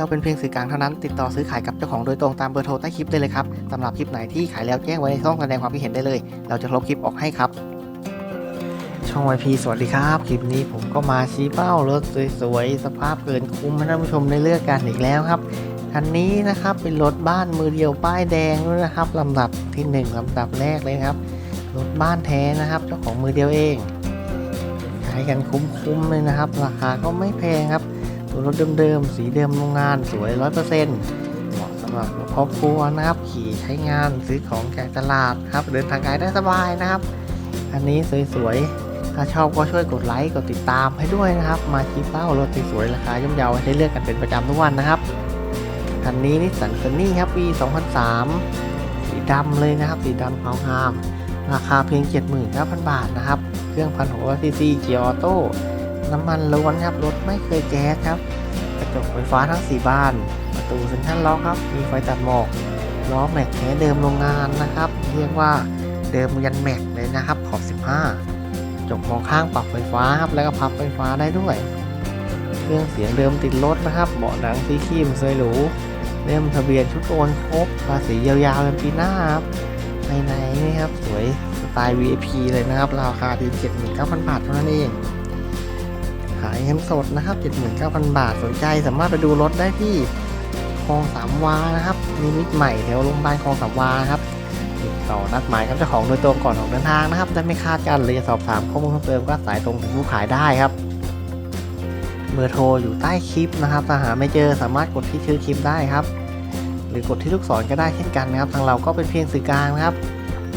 เราเป็นเพียงสื่อกลางเท่านั้น ติดต่อซื้อขายกับเจ้าของโดยตรงตามเบอร์โทรใต้คลิปได้เลยครับสำหรับคลิปไหนที่ขายแล้วแจ้งไว้ในช่องแสดงความคิดเห็นได้เลย เราจะลบคลิปออกให้ครับ ช่อง YP สวัสดีครับ คลิปนี้ผมก็มาชี้เป้ารถสวยๆ สภาพเกินคุ้มให้ท่านผู้ชมได้เลือกกันอีกแล้วครับคันนี้นะครับเป็นรถบ้านมือเดียวป้ายแดงด้วยนะครับลำดับที่ 1ลำดับแรกเลยครับรถบ้านแท้นะครับเจ้าของมือเดียวเองใช้กันคุ้มๆเลยนะครับ ราคาก็ไม่แพงครับ ตัวรถเดิมๆ สีเดิมโรงงานสวย 100%เหมาะสำหรับครอบครัวนะครับ ขี่ใช้งานซื้อของจากตลาดครับ เดินทางไกลได้สบายนะครับ อันนี้สวยๆ ถ้าชอบก็ช่วยกดไลค์ กดติดตามให้ด้วยนะครับ มาชี้เป้ารถสวยๆ ราคาย่อมเยาให้เลือกกันเป็นประจำทุกวันนะครับคันนี้นิสสันซันนี่ครับปี2003สีดำเลยนะครับ สีดำขาวงาม ราคาเพียง 79,000 บาทนะครับ เครื่องพันหัวซีซีเกียร์ออโต้ น้ำมันล้วนครับ รถไม่เคยแก๊สครับ กระจกไฟฟ้าทั้ง 4 บาน ประตูเซ็นทรัลล็อกครับ มีไฟตัดหมอก ล้อแม็กแท้เดิมโรงงานนะครับ เรียกว่าเดิมยันแม็กเลยนะครับ ขอบ 15จกมองข้างปรับไฟฟ้าครับ แล้วก็พับไฟฟ้าได้ด้วย เครื่องเสียงเดิมติดรถนะครับ เบาะหนังสีครีมสวยหรูเล่มทะเบียนชุดโอนครบภาษียาวๆเป็นปีหน้าครับในนี่ครับ สวยสไตล์ VIP เลยนะครับ ราคาที่79,000บาทเท่านั้นเอง ขายเงินสดนะครับ 79,000 บาทสนใจสามารถไปดูรถได้ที่คลองสามวานะครับนิมิตใหม่แถวโรงพยาบาลคลองสามวาครับติดต่อนัดหมายกับเจ้าของโดยตรงก่อนออกเดินทางนะครับได้ไม่คาดกันเลยจะสอบถามข้อมูลเพิ่มเติมก็สายตรงถึงผู้ขายได้ครับเบอร์โทรอยู่ใต้คลิปนะครับถ้าหาไม่เจอสามารถกดที่ชื่อคลิปได้ครับ หรือกดที่ลูกศรก็ได้เช่นกันนะครับ ทางเราก็เป็นเพียงสื่อกลางนะครับ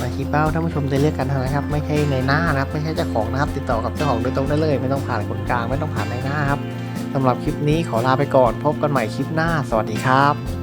มาชี้เป้าท่านผู้ชมจะเลือกกันเท่านั้นครับ ไม่ใช่ในหน้านะครับ ไม่ใช่เจ้าของนะครับ ติดต่อกับเจ้าของโดยตรงได้เลย ไม่ต้องผ่านคนกลาง ไม่ต้องผ่านในหน้าครับสำหรับคลิปนี้ขอลาไปก่อน พบกันใหม่คลิปหน้า สวัสดีครับ